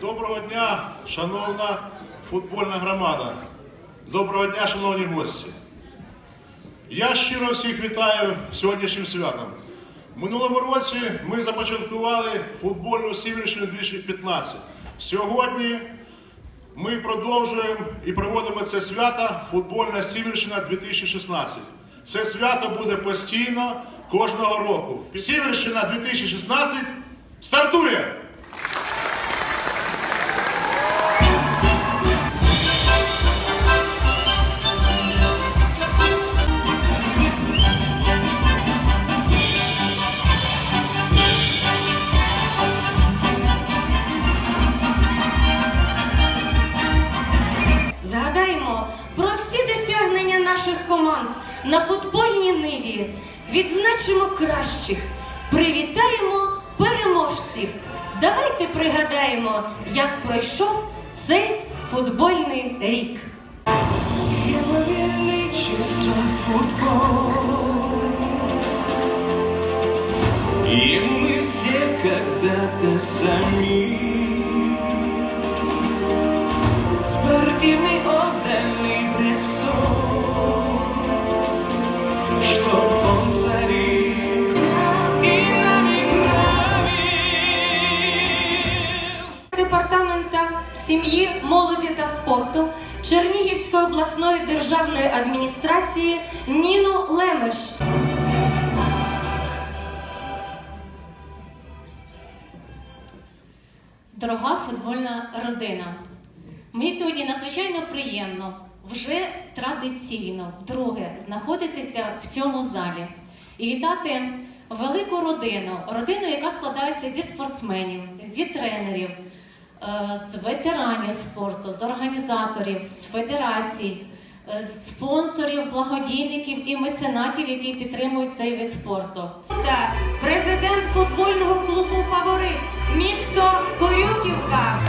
Доброго дня, шановна футбольна громада. Доброго дня, шановні гості. Я щиро всіх вітаю сьогоднішнім святом. Минулому році ми започаткували футбольну Сіверщину 2015. Сьогодні ми продовжуємо і проводимо це свято Футбольна Сіверщина 2016. Це свято буде постійно кожного року. Сіверщина 2016 стартує! На футбольній ниві. Відзначимо кращих, привітаємо переможців. Давайте пригадаємо, як пройшов цей футбольний рік. Чисто футбол И мы все когда-то сами спорту Чернігівської обласної державної адміністрації Ніну Лемеш. Дорога футбольна родина. Мені сьогодні надзвичайно приємно вже традиційно вдруге знаходитися в цьому залі і вітати велику родину, родину, яка складається зі спортсменів, зі тренерів, з ветеранів спорту, з організаторів, з федерацій, е, з спонсорів, благодійників і меценатів, які підтримують цей вид спорту. президент футбольного клубу Фаворит місто Корюківка.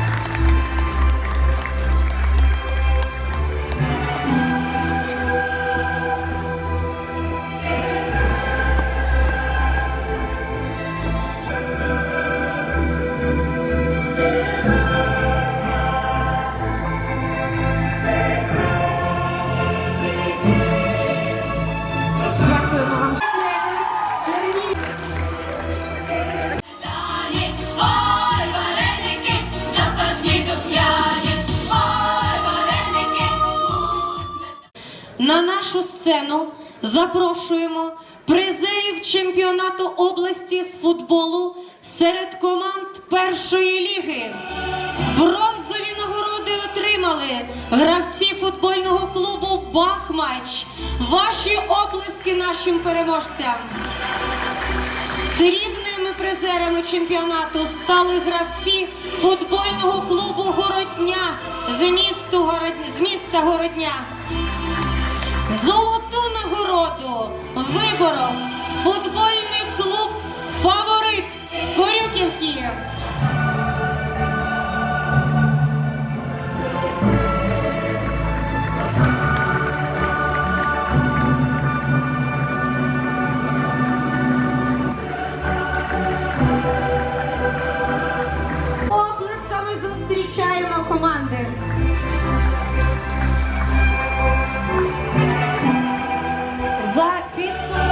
Нашу сцену запрошуємо призерів чемпіонату області з футболу серед команд першої ліги. Бронзові нагороди отримали гравці футбольного клубу Бахмач. Ваші оплески нашим переможцям. Срібними призерами чемпіонату стали гравці футбольного клубу Городня, з міста Городня. Золоту нагороду вибором футбольний клуб Фаворит з Корюківки. Оплесками зустрічаємо команди. Pizza.